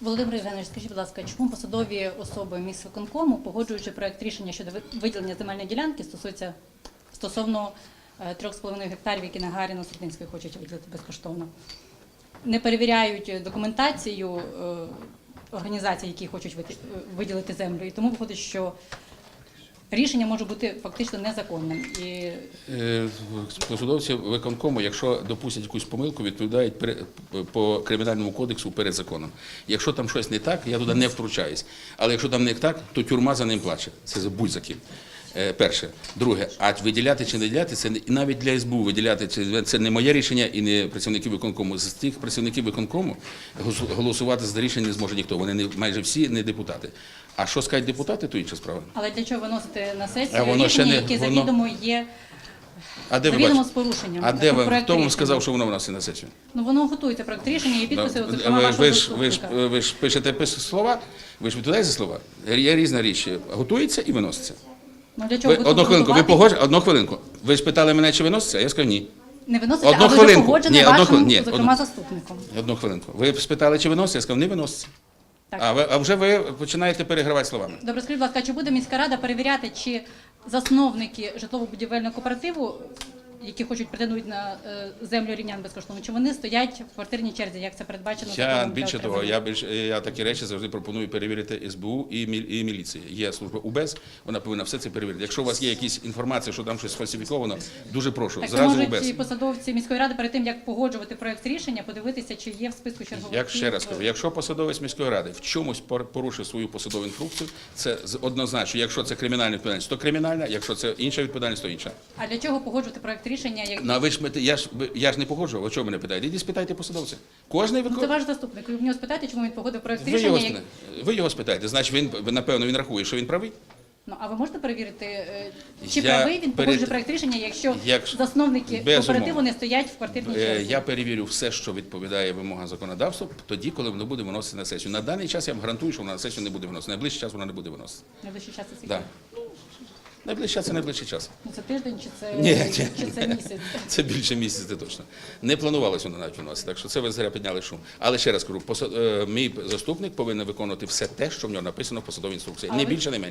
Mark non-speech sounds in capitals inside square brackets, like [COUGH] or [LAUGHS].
Володимир Євгенович, скажіть, будь ласка, чому посадові особи міськвиконкому, погоджуючи проект рішення щодо виділення земельної ділянки, стосується стосовно е, 3,5 гектарів, які на Гаріно Сердинської хочуть виділити безкоштовно, не перевіряють документацію е, організацій, які хочуть е, виділити землю, і тому виходить, що рішення може бути фактично незаконним. І посудовці виконкому, якщо допустять якусь помилку, відповідають по кримінальному кодексу перед законом. Якщо там щось не так, я туди не втручаюсь. Але якщо там не так, то тюрма за ним плаче. Це за будь-за ким. Е, Перше. Друге, а виділяти чи не виділяти, це не- навіть для СБУ виділяти, це, не моє рішення і не працівників виконкому. З тих працівників виконкому голосувати за рішення не зможе ніхто. Вони не, майже всі не депутати. А що скажуть депутати, то інша справа. але для чого виносити на сесію воно рішення, не- які воно- завідомо є А де ви з порушенням? А де ви? Хто вам сказав, що воно в нас і на сесію? Ну воно готується проект рішення і підписи, Да. ви, ви, ж, ви, ж, ви ж пишете слова, ви ж відповідаєте за слова. Є різна річ. Готується і виноситься. Ну для чого Ви, одну хвилинку, ви погодж... Одну хвилинку. Ви ж питали мене, чи виноситься? Я сказав ні. не виноситься, Одну а вже хвилинку. погоджене Ні, одну вашим. Ні, зокрема, одну. заступником. Одну хвилинку. Ви спитали, чи виноситься? Я сказав, не виноситься. Так. А, ви, а вже ви починаєте перегравати словами. Добре, скажіть, будь ласка, чи буде міська рада перевіряти, чи засновники житлово-будівельного кооперативу, які хочуть претендують на е, землю рівнян безкоштовно, чи вони стоять в квартирній черзі, як це передбачено Я більше того, я більш я такі речі завжди пропоную перевірити СБУ і і міліції. Є служба УБЕЗ, вона повинна все це перевірити. Якщо у вас є якісь інформація, що там щось сфальсифіковано, дуже прошу. Так, зразу можуть УБЕЗ. і посадовці міської ради перед тим, як погоджувати проект рішення, подивитися, чи є в списку чергових. Як ще раз кажу, якщо посадовець міської ради в чомусь пор- порушив свою посадову інструкцію, це однозначно. Якщо це кримінальна відповідальність, то кримінальна, якщо це інша відповідальність, то інша. А для чого погоджувати проект рішення? Як... Ну, а ви ж ми- я ж я ж не погоджував. Чого мене питаєте? Ідіть спитайте посадовця. Кожний Ну, це ваш заступник. Ви в нього спитаєте, чому він погодив проект Ви рішення? його, як- ви його спитаєте. Значить, він напевно він рахує, що він правий. Ну, а ви можете перевірити, е, чи Я правий він перед- погоджує проект рішення, якщо Як- засновники Безумовно. кооперативу не стоять в квартирній Е, черзі? Я перевірю все, що відповідає вимогам законодавства, тоді, коли воно буде виносити на сесію. На даний час я вам гарантую, що вона на сесію не буде виносити. Найближчий час вона не буде виносити. Найближчий час це скільки? Да. Найближчий час це найближчий час. Ну, це тиждень чи це, Ні, ні. чи це місяць? [LAUGHS] Це більше місяця точно. Не планувалося воно навіть виносити, так що це ви зря підняли шум. Але ще раз кажу, поса- е, мій заступник повинен виконувати все те, що в нього написано в посадовій інструкції. Не більше, не менше.